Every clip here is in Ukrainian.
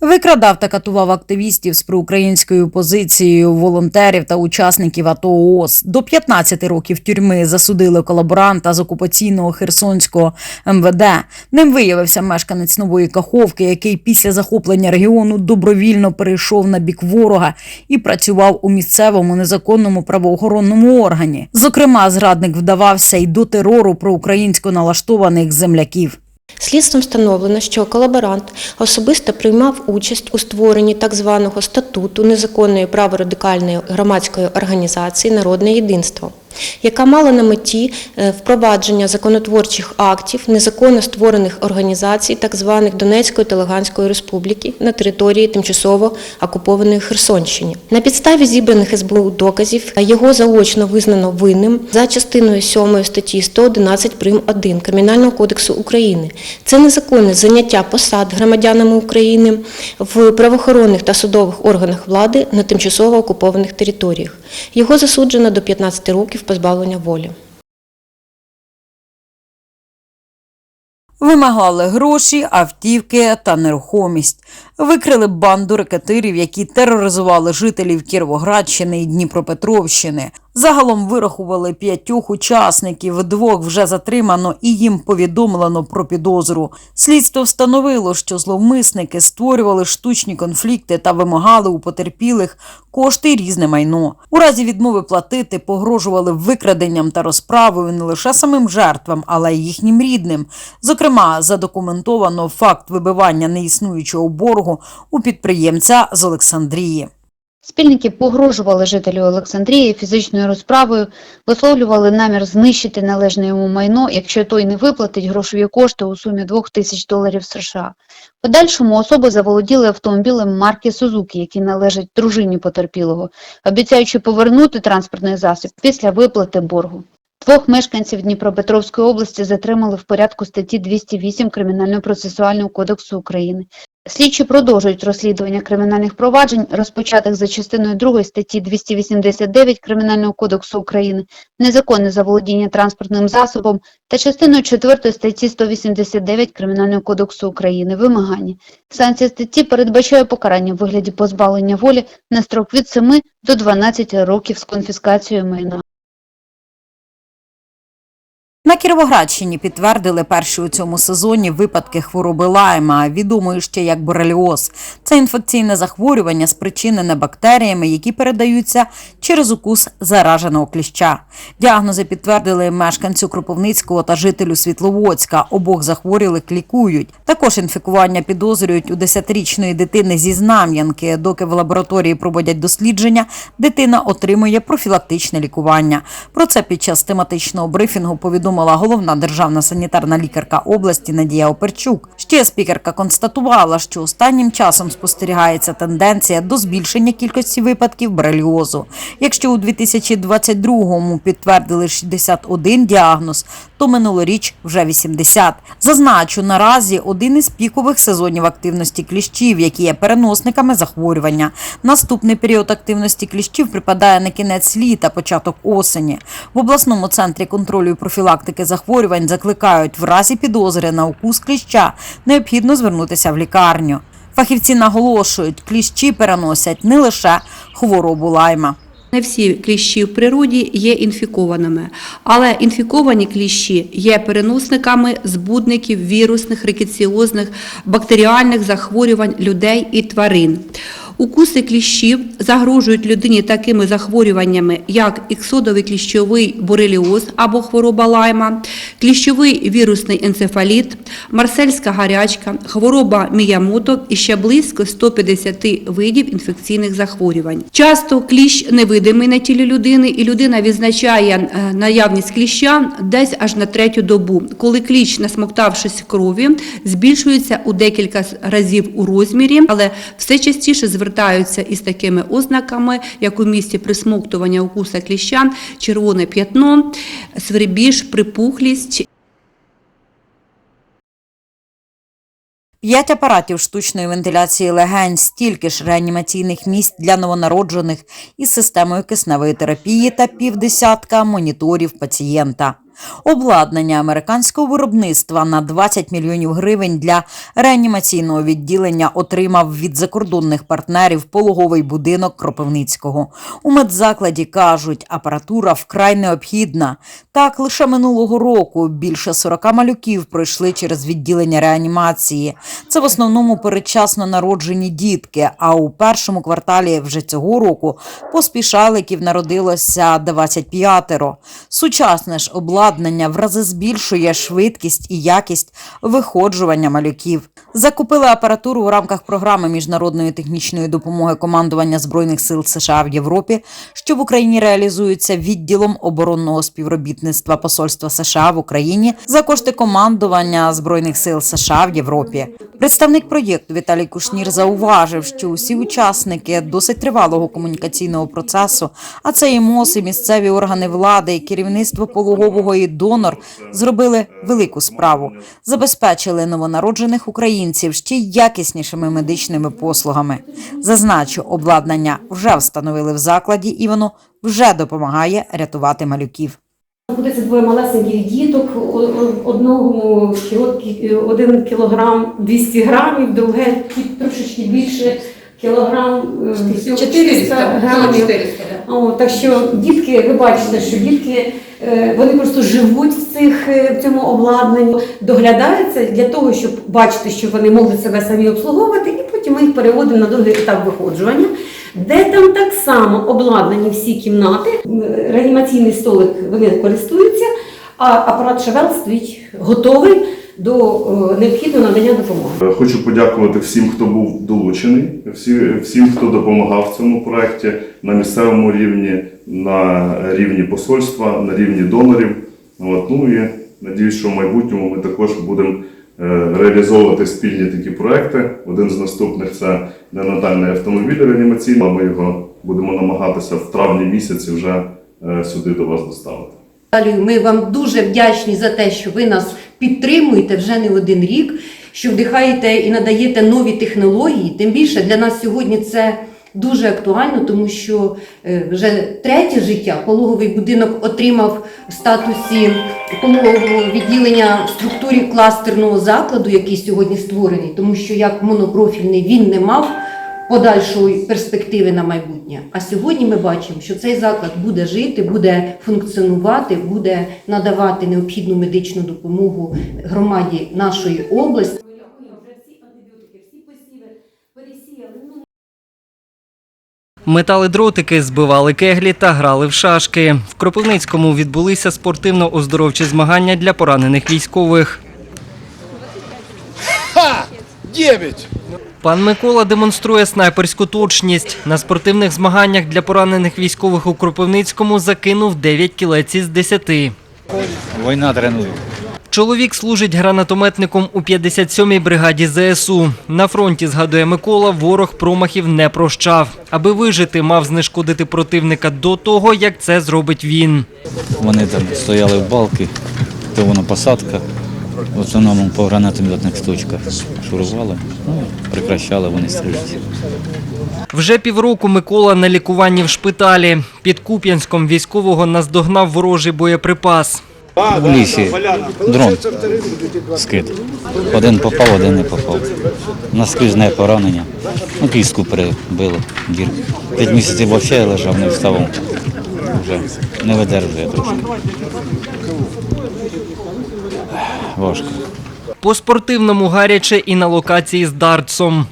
Викрадав та катував активістів з проукраїнською позицією, волонтерів та учасників АТО ООС. До 15 років тюрми засудили колаборанта з окупаційного Херсонського МВД. Ним виявився мешканець Нової Каховки, який після захоплення регіону добровільно перейшов на бік ворога і працював у місцевому незаконному правоохоронному органі. Зокрема, зрадник вдавався й до терору проукраїнсько налаштованих земляків. Слідством встановлено, що колаборант особисто приймав участь у створенні так званого статуту незаконної праворадикальної громадської організації Народне єдинство, яка мала на меті е, впровадження законотворчих актів незаконно створених організацій так званих Донецької та Луганської республіки на території тимчасово окупованої Херсонщини. На підставі зібраних СБУ доказів його заочно визнано винним за частиною 7 статті 111 прим. 1 Кримінального кодексу України. Це незаконне заняття посад громадянами України в правоохоронних та судових органах влади на тимчасово окупованих територіях. Його засуджено до 15 років позбавлення волі. Вимагали гроші, автівки та нерухомість. Викрили банду рекетирів, які тероризували жителів Кіровоградщини і Дніпропетровщини. Загалом вирахували п'ятьох учасників, двох вже затримано і їм повідомлено про підозру. Слідство встановило, що зловмисники створювали штучні конфлікти та вимагали у потерпілих кошти й різне майно. У разі відмови платити погрожували викраденням та розправою не лише самим жертвам, але й їхнім рідним. Зокрема, задокументовано факт вибивання неіснуючого боргу у підприємця з Олександрії. Спільники погрожували жителю Олександрії фізичною розправою, висловлювали намір знищити належне йому майно, якщо той не виплатить грошові кошти у сумі 2 тисяч доларів США. Подальшому особи заволоділи автомобілем марки Сузуки, який належить дружині потерпілого, обіцяючи повернути транспортний засіб після виплати боргу. Двох мешканців Дніпропетровської області затримали в порядку статті 208 Кримінально-процесуального кодексу України. Слідчі продовжують розслідування кримінальних проваджень, розпочатих за частиною 2 статті 289 Кримінального кодексу України, незаконне заволодіння транспортним засобом та частиною 4 статті 189 Кримінального кодексу України вимагання. Санкція статті передбачає покарання в вигляді позбавлення волі на строк від 7 до 12 років з конфіскацією майна. На Кіровоградщині підтвердили перші у цьому сезоні випадки хвороби лайма, відомої ще як бореліоз. Це інфекційне захворювання, спричинене бактеріями, які передаються через укус зараженого кліща. Діагнози підтвердили мешканцю Кропивницького та жителю Світловодська. Обох захворілих лікують. Також інфікування підозрюють у 10-річної дитини зі Знам'янки. Доки в лабораторії проводять дослідження, дитина отримує профілактичне лікування. Про це під час тематичного брифінгу повідомила головна державна санітарна лікарка області Надія Оперчук. Ще спікерка констатувала, що останнім часом спостерігається тенденція до збільшення кількості випадків бореліозу. Якщо у 2022-му підтвердили 61 діагноз, то минулоріч вже 80. Зазначу, наразі один із пікових сезонів активності кліщів, які є переносниками захворювання. Наступний період активності кліщів припадає на кінець літа, початок осені. В обласному центрі контролю і профілактики захворювань закликають в разі підозри на укус кліща необхідно звернутися в лікарню. Фахівці наголошують, кліщі переносять не лише хворобу лайма. Не всі кліщі в природі є інфікованими, але інфіковані кліщі є переносниками збудників вірусних, рикеціозних, бактеріальних захворювань людей і тварин. Укуси кліщів загрожують людині такими захворюваннями, як іксодовий кліщовий бореліоз або хвороба лайма, кліщовий вірусний енцефаліт, марсельська гарячка, хвороба Міямото і ще близько 150 видів інфекційних захворювань. Часто кліщ невидимий на тілі людини, і людина відзначає е, наявність кліща десь аж на третю добу, коли кліщ, насмоктавшись крові, збільшується у декілька разів у розмірі, але все частіше звертаються із такими ознаками, як у місці присмоктування укуса кліща, червоне п'ятно, свербіж, припухлість П'ять апаратів штучної вентиляції легень, стільки ж реанімаційних місць для новонароджених із системою кисневої терапії та півдесятка моніторів пацієнта. Обладнання американського виробництва на 20 мільйонів гривень для реанімаційного відділення отримав від закордонних партнерів пологовий будинок Кропивницького. У медзакладі кажуть, апаратура вкрай необхідна. Так, лише минулого року більше 40 малюків пройшли через відділення реанімації. Це в основному передчасно народжені дітки. А у першому кварталі вже цього року поспішаликів народилося 25-ро. Сучасне ж обладнання в рази збільшує швидкість і якість виходжування малюків. Закупили апаратуру у рамках програми міжнародної технічної допомоги командування збройних сил США в Європі, що в Україні реалізується відділом оборонного співробітництва Посольства США в Україні за кошти командування збройних сил США в Європі. Представник проєкту Віталій Кушнір зауважив, що усі учасники досить тривалого комунікаційного процесу, а це і МОЗ, і місцеві органи влади, і керівництво пологового донор зробили велику справу, забезпечили новонароджених українців ще якіснішими медичними послугами. Зазначу, обладнання вже встановили в закладі, і воно вже допомагає рятувати малюків. Знаходиться двоє малесеньких діток, одного кіло- один кілограм 200 грамів, друге трошечки більше кілограм е, 400 грамів. О, так що дітки, ви бачите, що дітки е, вони просто живуть в цих е, в цьому обладнанні, доглядаються для того, щоб бачити, що вони могли себе самі обслуговувати, і потім ми їх переводимо на другий етап виходжування, де там так само обладнані всі кімнати. Реанімаційний столик вони користуються, а апарат Шавел стоїть готовий до е, необхідного надання допомоги. Хочу подякувати всім, хто був долучений, всі, всім, хто допомагав в цьому проєкті на місцевому рівні, на рівні посольства, на рівні донорів. От, ну і надіюсь, що в майбутньому ми також будемо е, реалізовувати спільні такі проекти. Один з наступних це неонатальний автомобіль реанімаційний. Ми його будемо намагатися в травні місяці вже е, сюди до вас доставити. Віталію, Ми вам дуже вдячні за те, що ви нас підтримуєте вже не один рік, що вдихаєте і надаєте нові технології. Тим більше для нас сьогодні це дуже актуально, тому що е, вже третє життя пологовий будинок отримав в статусі пологового відділення в структурі кластерного закладу, який сьогодні створений, тому що як монопрофільний він не мав подальшої перспективи на майбутнє. А сьогодні ми бачимо, що цей заклад буде жити, буде функціонувати, буде надавати необхідну медичну допомогу громаді нашої області. Метали дротики, збивали кеглі та грали в шашки. В Кропивницькому відбулися спортивно-оздоровчі змагання для поранених військових. Девять! Пан Микола демонструє снайперську точність. На спортивних змаганнях для поранених військових у Кропивницькому закинув 9 кілець із 10. Война тренує. Чоловік служить гранатометником у 57-й бригаді ЗСУ. На фронті, згадує Микола, ворог промахів не прощав. Аби вижити, мав знешкодити противника до того, як це зробить він. Вони там стояли в балки, то воно посадка. В основному по гранатометних точках шурували, ну, прекращали вони стріляти. Вже півроку Микола на лікуванні в шпиталі. Під Куп'янськом військового наздогнав ворожий боєприпас. В лісі дрон скид. Один попав, один не попав. Наскрізне поранення. Ну, кістку перебило, дір. П'ять місяців взагалі лежав, не вставав. Вже не видержує трошки. Важко. По спортивному гаряче і на локації з дартсом.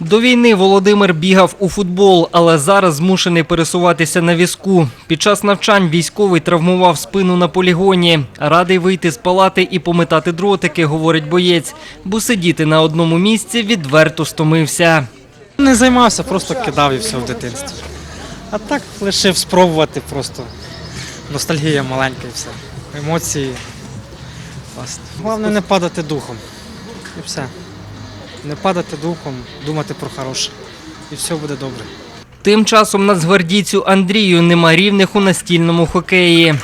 До війни Володимир бігав у футбол, але зараз змушений пересуватися на візку. Під час навчань військовий травмував спину на полігоні. Радий вийти з палати і пометати дротики, говорить боєць, бо сидіти на одному місці відверто стомився. Не займався, просто кидав і все в дитинстві. А так лишив спробувати просто. Ностальгія маленька і все. Емоції. Власне. Головне не падати духом. І все. Не падати духом, думати про хороше. І все буде добре. Тим часом нацгвардійцю Андрію нема рівних у настільному хокеї.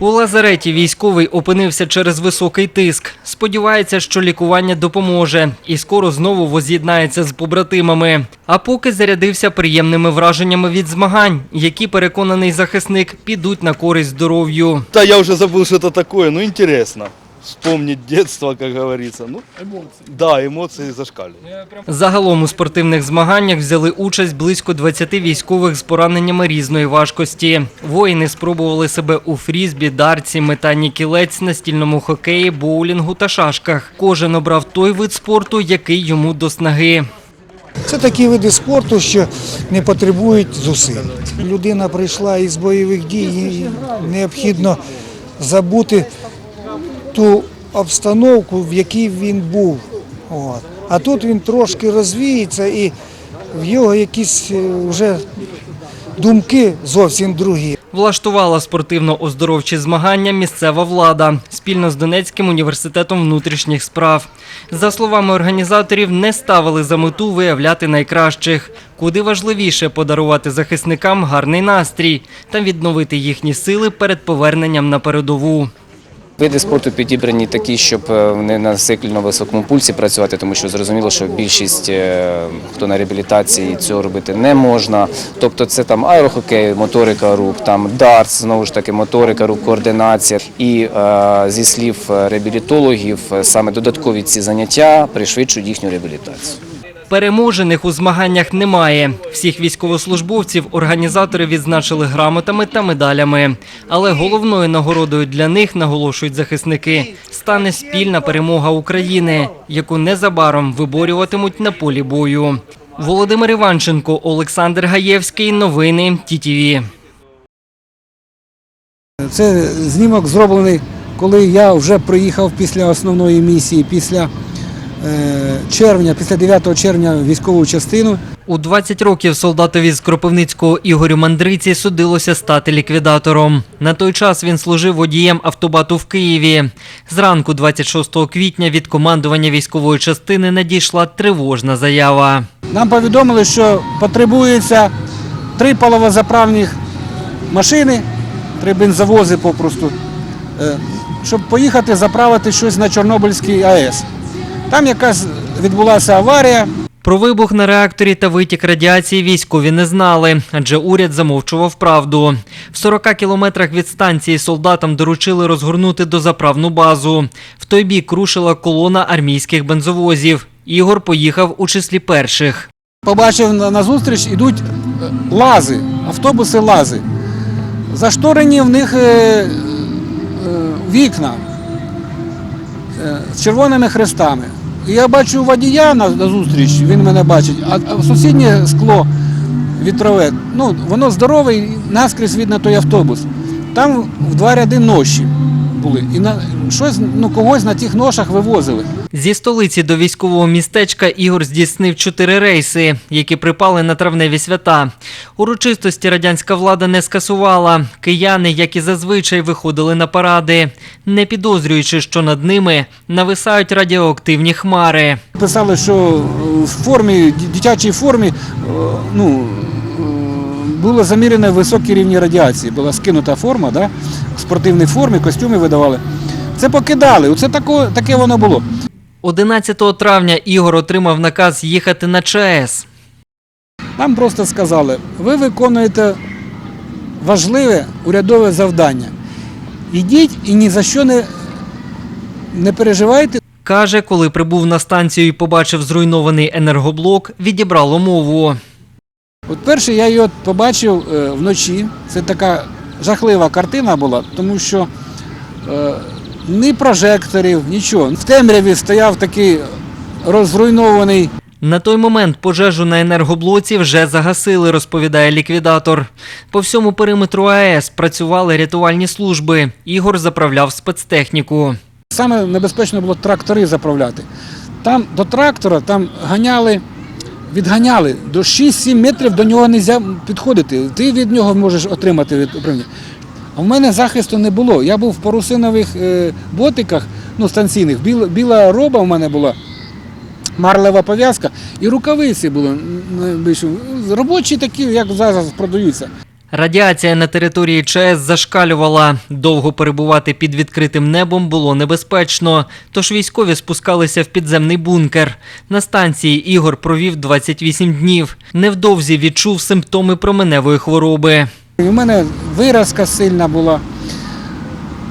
У лазареті військовий опинився через високий тиск. Сподівається, що лікування допоможе і скоро знову воз'єднається з побратимами. А поки зарядився приємними враженнями від змагань, які переконаний захисник підуть на користь здоров'ю. Та я вже забув, що це таке, ну интересно. Вспомнить детство, как говорится. Ну, эмоции. Да, эмоции зашкаливают. Загалом у спортивних змаганнях взяли участь близько 20 військових з пораненнями різної важкості. Воїни спробували себе у фрізбі, дарці, метанні кілець, настільному хокеї, боулінгу та шашках. Кожен обрав той вид спорту, який йому до снаги. Це такі види спорту, що не потребують зусиль. Людина прийшла із бойових дій, їй необхідно забути ту обстановку, в якій він був. От. А тут він трошки розвіється і в його якісь е, вже думки зовсім другі. Влаштувала спортивно-оздоровчі змагання місцева влада спільно з Донецьким університетом внутрішніх справ. За словами організаторів, не ставили за мету виявляти найкращих. Куди важливіше подарувати захисникам гарний настрій та відновити їхні сили перед поверненням на передову. Види спорту підібрані такі, щоб не на сильно високому пульсі працювати, тому що зрозуміло, що більшість е, хто на реабілітації цього робити не можна. Тобто це там аерохокей, моторика рук, там дартс, знову ж таки, моторика рук, координація. І е, зі слів реабілітологів, е, саме додаткові ці заняття пришвидшують їхню реабілітацію. Переможених у змаганнях немає. Всіх військовослужбовців організатори відзначили грамотами та медалями. Але головною нагородою для них, наголошують захисники, стане спільна перемога України, яку незабаром виборюватимуть на полі бою. Володимир Іванченко, Олександр Гаєвський. Новини ТІТІВІ. Це знімок зроблений, коли я вже приїхав після основної місії, після червня, після 9 червня військову частину. У 20 років солдатові з Кропивницького Ігорю Мандриці судилося стати ліквідатором. На той час він служив водієм автобату в Києві. Зранку 26 квітня від командування військової частини надійшла тривожна заява. Нам повідомили, що потребується три паливозаправних машини, три бензовози попросту, е, щоб поїхати заправити щось на Чорнобильський АЕС. Там якась відбулася аварія, Про вибух на реакторі та витік радіації військові не знали, адже уряд замовчував правду. В 40 кілометрах від станції солдатам доручили розгорнути дозаправну базу. В той бік рушила колона армійських бензовозів. Ігор поїхав у числі перших. побачив на на зустріч ідуть е, лази, автобуси лази. Зашторені в них е, е, вікна з червоними хрестами. Я бачу водія на, на зустріч, він мене бачить, а, а сусіднє скло вітрове, ну, воно здорове, і наскрізь видно той автобус. Там в два ряди ноші були. І на, щось, ну, когось на тих ношах вивозили. Зі столиці до військового містечка Ігор здійснив чотири рейси, які припали на травневі свята. Урочистості радянська влада не скасувала. Кияни, як і зазвичай, виходили на паради, не підозрюючи, що над ними нависають радіоактивні хмари. Писали, що в формі, дитячій формі е, ну, е, було замірено високі рівні радіації. Була скинута форма, да? в спортивній формі, костюми видавали. Це покидали. Оце тако, таке воно було. 11 травня Ігор отримав наказ їхати на ЧАЕС. Нам просто сказали, ви виконуєте важливе урядове завдання. Ідіть і ні за що не, не переживайте. Каже, коли прибув на станцію і побачив зруйнований енергоблок, відібрало мову. От перше я його побачив е, вночі. Це така жахлива картина була, тому що е, ні прожекторів, нічого. В темряві стояв такий розруйнований На той момент пожежу на енергоблоці вже загасили, розповідає ліквідатор. По всьому периметру АЕС працювали рятувальні служби. Ігор заправляв спецтехніку. Саме небезпечно було трактори заправляти. Там до трактора там ганяли, відганяли до 6-7 метрів до нього не можна підходити. Ти від нього можеш отримати від управління. А в мене захисту не було. Я був в парусинових е, ботиках, ну, станційних, біла, біла роба в мене була, марлева пов'язка і рукавиці були. Робочі такі, як зараз продаються. Радіація на території ЧАЕС зашкалювала. Довго перебувати під відкритим небом було небезпечно, тож військові спускалися в підземний бункер. На станції Ігор провів 28 днів. Невдовзі відчув симптоми променевої хвороби. У мене виразка сильна була.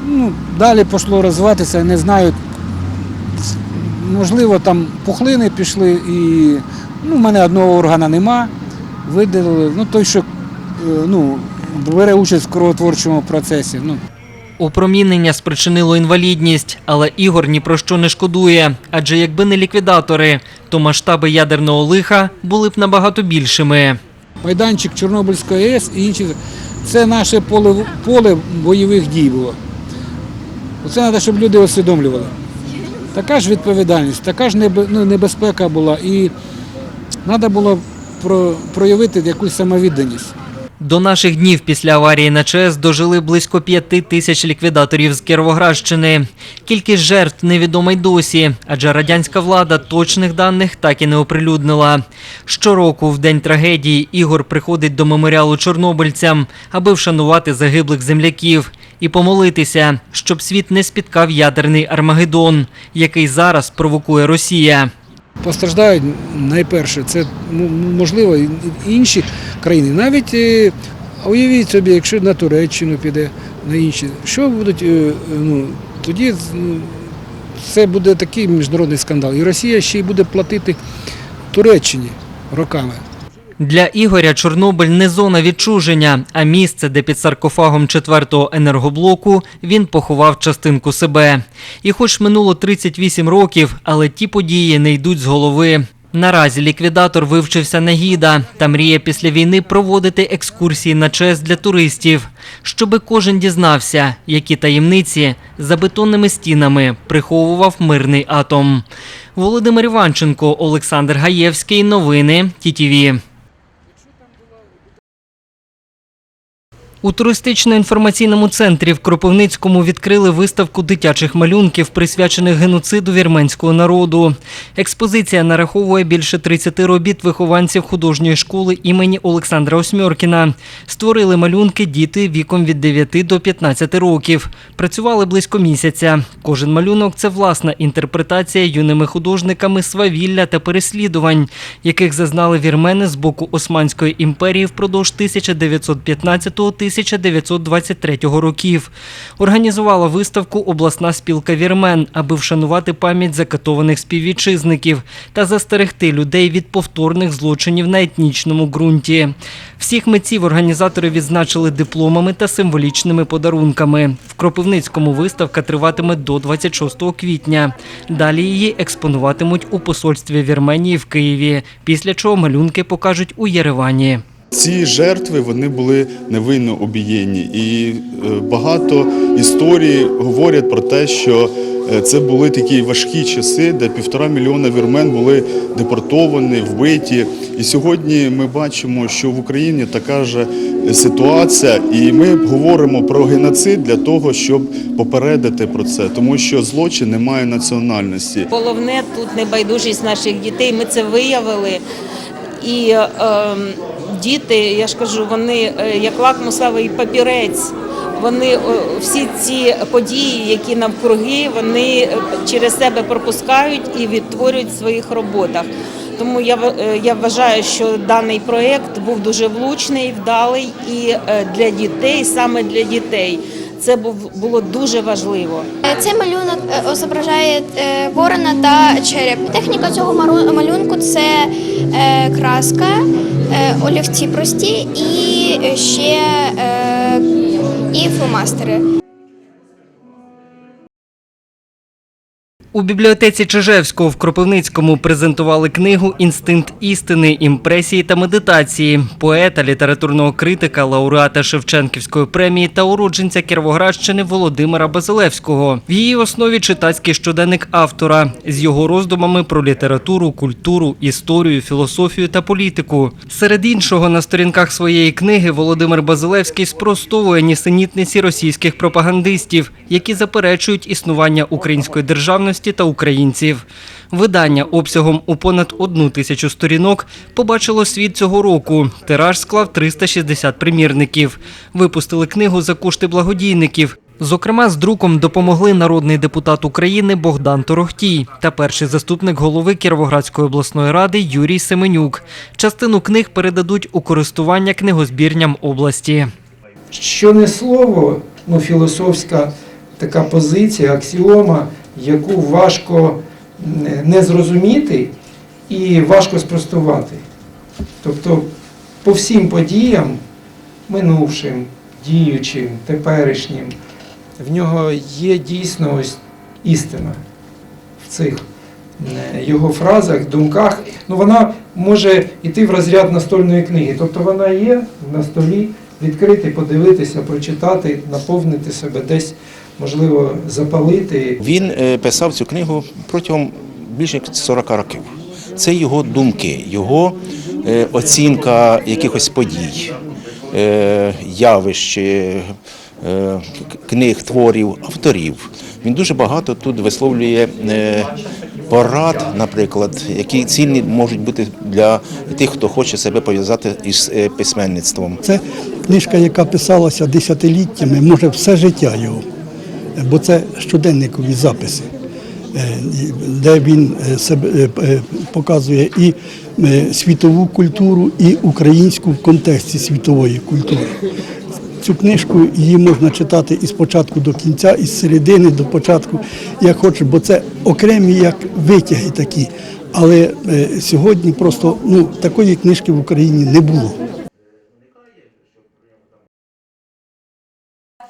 Ну, далі пішло розвиватися, не знаю. Можливо, там пухлини пішли і ну, в мене одного органа нема. Видалили. Ну, той, що е, ну, бере участь в кровотворчому процесі. Ну, Опромінення спричинило інвалідність, але Ігор ні про що не шкодує. Адже якби не ліквідатори, то масштаби ядерного лиха були б набагато більшими. Майданчик Чорнобильської АЕС і інші. Це наше поле, поле бойових дій було. Оце треба, щоб люди усвідомлювали. Така ж відповідальність, така ж ну, небезпека була. І треба було про, проявити якусь самовідданість. До наших днів після аварії на ЧАЕС дожили близько п'яти тисяч ліквідаторів з Кіровоградщини. Кількість жертв невідома й досі, адже радянська влада точних даних так і не оприлюднила. Щороку, в день трагедії, Ігор приходить до меморіалу чорнобильцям, аби вшанувати загиблих земляків і помолитися, щоб світ не спіткав ядерний Армагеддон, який зараз провокує Росія. Постраждають найперше, це ну, можливо інші країни. Навіть е, уявіть собі, якщо на Туреччину піде, на інші, що будуть, е, ну, тоді ну, це буде такий міжнародний скандал. І Росія ще й буде платити Туреччині роками. Для Ігоря Чорнобиль не зона відчуження, а місце, де під саркофагом четвертого енергоблоку він поховав частинку себе. І хоч минуло 38 років, але ті події не йдуть з голови. Наразі ліквідатор вивчився на гіда та мріє після війни проводити екскурсії на честь для туристів, щоби кожен дізнався, які таємниці за бетонними стінами приховував мирний атом. Володимир Іванченко, Олександр Гаєвський. Новини ТІТІВІ. У туристично-інформаційному центрі в Кропивницькому відкрили виставку дитячих малюнків, присвячених геноциду вірменського народу. Експозиція нараховує більше 30 робіт вихованців художньої школи імені Олександра Осьмьоркіна. Створили малюнки діти віком від 9 до 15 років. Працювали близько місяця. Кожен малюнок це власна інтерпретація юними художниками свавілля та переслідувань, яких зазнали вірмени з боку Османської імперії впродовж 1915-1923 років. Організувала виставку обласна спілка вірмен, аби вшанувати пам'ять закатованих співвітчизників та застерегти людей від повторних злочинів на етнічному ґрунті. Всіх митців організатори відзначили дипломами та символічними подарунками. В Кропивницькому виставка триватиме до 26 квітня. Далі її експонуватимуть у посольстві Вірменії в Києві, після чого малюнки покажуть у Єревані. Ці жертви вони були невинно обієнні, і е, багато історій говорять про те, що е, це були такі важкі часи, де півтора мільйона вірмен були депортовані, вбиті. І сьогодні ми бачимо, що в Україні така ж ситуація, і ми говоримо про геноцид для того, щоб попередити про це, тому що злочин не має національності. Головне тут небайдужість наших дітей. Ми це виявили. І е, діти, я ж кажу, вони е, як лакмусовий папірець. Вони всі ці події, які навкруги, вони е, через себе пропускають і відтворюють в своїх роботах. Тому я е, я вважаю, що даний проєкт був дуже влучний, вдалий і для дітей, саме для дітей, це було дуже важливо. Е, Цей малюнок е, зображає е, ворона та череп. Техніка цього малюнку це краска, олівці прості і ще і фломастери. У бібліотеці Чижевського в Кропивницькому презентували книгу Інстинкт істини, імпресії та медитації поета, літературного критика, лауреата Шевченківської премії та уродженця Кіровоградщини Володимира Базилевського. В її основі читацький щоденник автора з його роздумами про літературу, культуру, історію, філософію та політику. Серед іншого на сторінках своєї книги Володимир Базилевський спростовує нісенітниці російських пропагандистів, які заперечують існування української державності решті та українців. Видання обсягом у понад одну тисячу сторінок побачило світ цього року. Тираж склав 360 примірників. Випустили книгу за кошти благодійників. Зокрема, з друком допомогли народний депутат України Богдан Торохтій та перший заступник голови Кіровоградської обласної ради Юрій Семенюк. Частину книг передадуть у користування книгозбірням області. Що не слово, ну філософська така позиція, аксіома, яку важко не- зрозуміти і важко спростувати. Тобто по всім подіям, минувшим, діючим, теперішнім, в нього є дійсно ось істина в цих його фразах, думках. Ну, вона може йти в розряд настольної книги. Тобто вона є на столі, відкрити, подивитися, прочитати, наповнити себе десь, можливо, запалити. Він е, писав цю книгу протягом більше як 40 років. Це його думки, його е, оцінка якихось подій, е, явищ, книг, творів, авторів. Він дуже багато тут висловлює порад, наприклад, які цільні можуть бути для тих, хто хоче себе пов'язати із письменництвом. Це книжка, яка писалася десятиліттями, може все життя його, бо це щоденникові записи, е, де він е, себе е, показує і світову культуру, і українську в контексті світової культури. Цю книжку її можна читати із початку до кінця, із середини до початку, як хочеш, бо це окремі як витяги такі. Але сьогодні просто ну, такої книжки в Україні не було.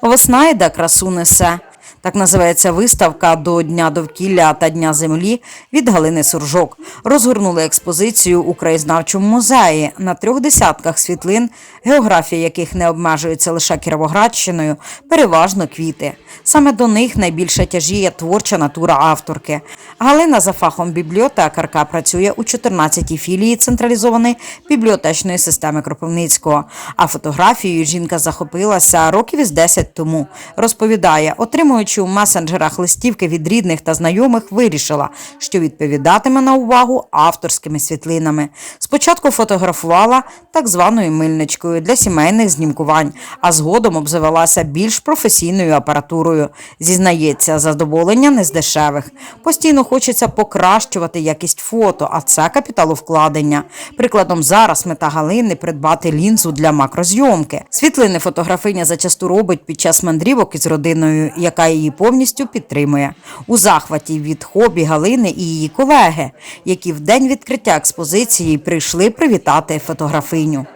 Весна йде красу несе. Так називається виставка до Дня довкілля та Дня землі від Галини Суржок. Розгорнули експозицію у краєзнавчому музеї на трьох десятках світлин, географія яких не обмежується лише Кіровоградщиною, переважно квіти. Саме до них найбільше тяжіє творча натура авторки. Галина за фахом бібліотекарка працює у 14-й філії централізованої бібліотечної системи Кропивницького. А фотографією жінка захопилася років із 10 тому. Розповідає, отримуючи у месенджерах листівки від рідних та знайомих, вирішила, що відповідатиме на увагу авторськими світлинами. Спочатку фотографувала так званою мильничкою для сімейних знімкувань, а згодом обзавелася більш професійною апаратурою. Зізнається, задоволення не з дешевих. Постійно хочеться покращувати якість фото, а це капіталовкладення. Прикладом зараз мета Галини придбати лінзу для макрозйомки. Світлини фотографиня зачасту робить під час мандрівок із родиною, яка її повністю підтримує. У захваті від хобі Галини і її колеги, які в день відкриття експозиції прийшли привітати фотографиню.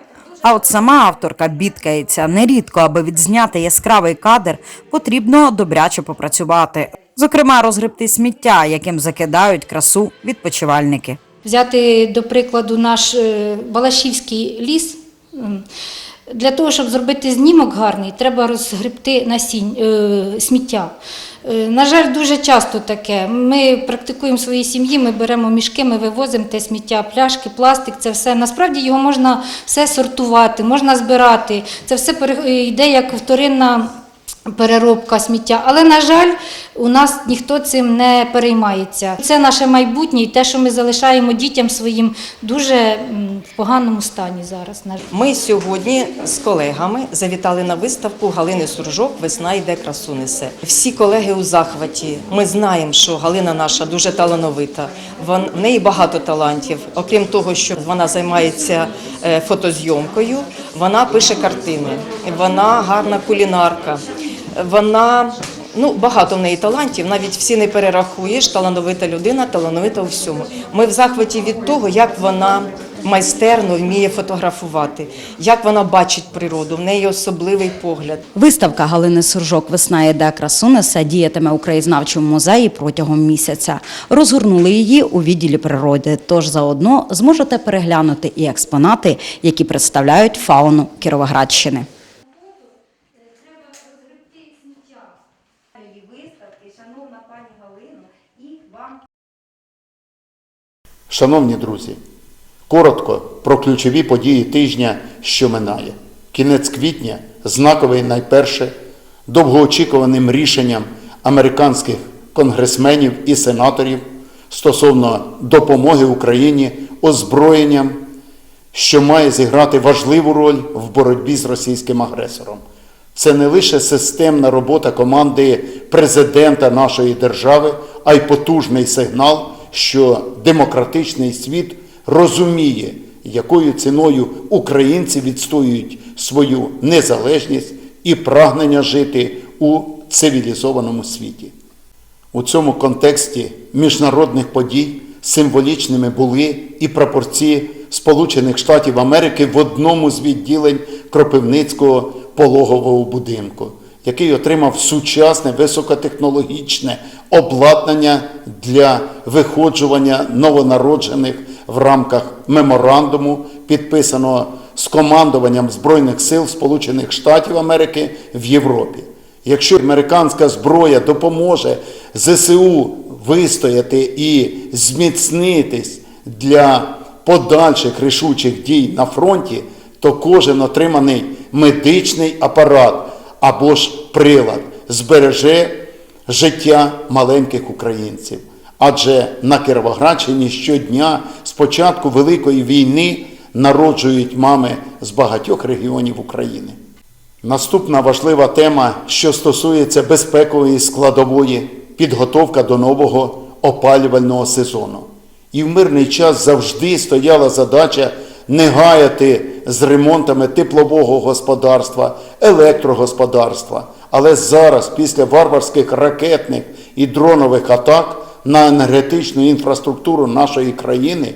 А от сама авторка бідкається нерідко, аби відзняти яскравий кадр, потрібно добряче попрацювати. Зокрема, розгребти сміття, яким закидають красу відпочивальники. Взяти, до прикладу, наш е, Балашівський ліс. Для того, щоб зробити знімок гарний, треба розгребти насінь, е, сміття. Е, На жаль, дуже часто таке. Ми практикуємо в своїй сім'ї, ми беремо мішки, ми вивозимо те сміття, пляшки, пластик, це все. Насправді його можна все сортувати, можна збирати. Це все йде як вторинна переробка сміття. Але, на жаль, у нас ніхто цим не переймається. Це наше майбутнє і те, що ми залишаємо дітям своїм, дуже в поганому стані зараз. Ми сьогодні з колегами завітали на виставку Галини Суржок Весна йде красу несе. Всі колеги у захваті. Ми знаємо, що Галина наша дуже талановита. В неї багато талантів. Окрім того, що вона займається е, фотозйомкою, вона пише картини. Вона гарна кулінарка. Вона ну багато в неї талантів, навіть всі не перерахуєш. Талановита людина, талановита у всьому. Ми в захваті від того, як вона майстерно вміє фотографувати, як вона бачить природу. В неї особливий погляд. Виставка Галини Суржок Весна іде красу несе діятиме у краєзнавчому музеї протягом місяця. Розгорнули її у відділі природи. Тож заодно зможете переглянути і експонати, які представляють фауну Кіровоградщини. Шановні друзі, коротко про ключові події тижня, що минає. Кінець квітня знаковий найперше довгоочікуваним рішенням американських конгресменів і сенаторів стосовно допомоги Україні озброєнням, що має зіграти важливу роль в боротьбі з російським агресором. Це не лише системна робота команди президента нашої держави, а й потужний сигнал, що демократичний світ розуміє, якою ціною українці відстоюють свою незалежність і прагнення жити у цивілізованому світі. У цьому контексті міжнародних подій символічними були і прапорці Сполучених Штатів Америки в одному з відділень Кропивницького пологового будинку, який отримав сучасне високотехнологічне обладнання для виходжування новонароджених в рамках меморандуму, підписаного з командуванням Збройних сил Сполучених Штатів Америки в Європі. Якщо американська зброя допоможе ЗСУ вистояти і зміцнитись для подальших рішучих дій на фронті, то кожен отриманий медичний апарат або ж прилад збереже життя маленьких українців. Адже на Кіровоградщині щодня з початку Великої війни народжують мами з багатьох регіонів України. Наступна важлива тема, що стосується безпекової складової, підготовка до нового опалювального сезону. І в мирний час завжди стояла задача не гаяти з ремонтами теплового господарства, електрогосподарства. Але зараз, після варварських ракетних і дронових атак на енергетичну інфраструктуру нашої країни,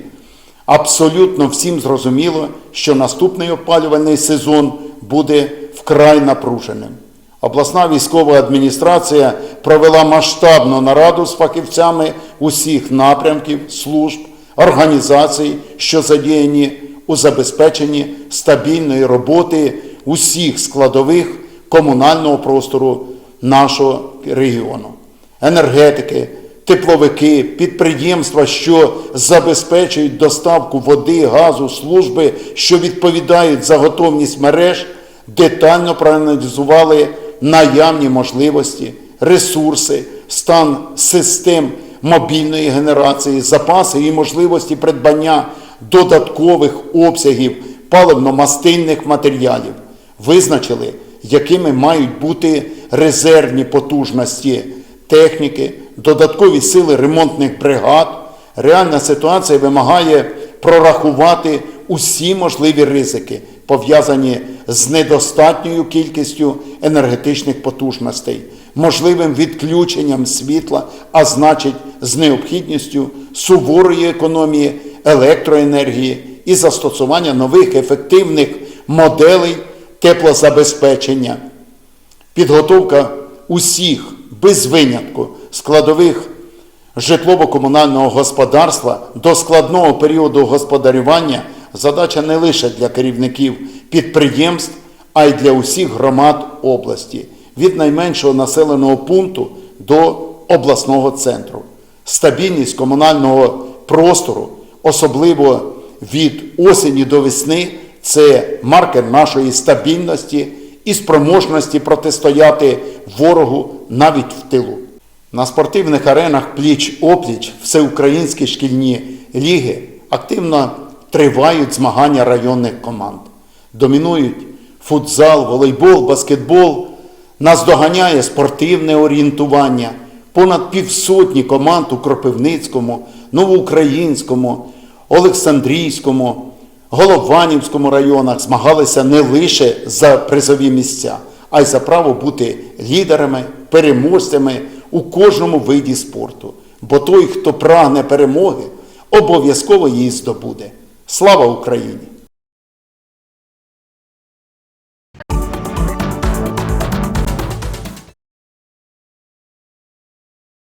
абсолютно всім зрозуміло, що наступний опалювальний сезон буде вкрай напруженим. Обласна військова адміністрація провела масштабну нараду з фахівцями усіх напрямків, служб, організацій, що задіяні у забезпеченні стабільної роботи усіх складових комунального простору нашого регіону. Енергетики, тепловики, підприємства, що забезпечують доставку води, газу, служби, що відповідають за готовність мереж, детально проаналізували наявні можливості, ресурси, стан систем мобільної генерації, запаси і можливості придбання додаткових обсягів паливно-мастильних матеріалів. Визначили, якими мають бути резервні потужності техніки, додаткові сили ремонтних бригад. Реальна ситуація вимагає прорахувати усі можливі ризики, пов'язані з недостатньою кількістю енергетичних потужностей, можливим відключенням світла, а значить, з необхідністю суворої економії електроенергії і застосування нових ефективних моделей теплозабезпечення, підготовка усіх без винятку складових житлово-комунального господарства до складного періоду господарювання задача не лише для керівників підприємств, а й для усіх громад області від найменшого населеного пункту до обласного центру. Стабільність комунального простору, особливо від осені до весни, це маркер нашої стабільності і спроможності протистояти ворогу навіть в тилу. На спортивних аренах пліч-опліч всеукраїнські шкільні ліги активно тривають змагання районних команд. Домінують футзал, волейбол, баскетбол. Нас доганяє спортивне орієнтування. Понад півсотні команд у Кропивницькому, Новоукраїнському, Олександрійському, Голованівському районах змагалися не лише за призові місця, а й за право бути лідерами, переможцями у кожному виді спорту. Бо той, хто прагне перемоги, обов'язково її здобуде. Слава Україні!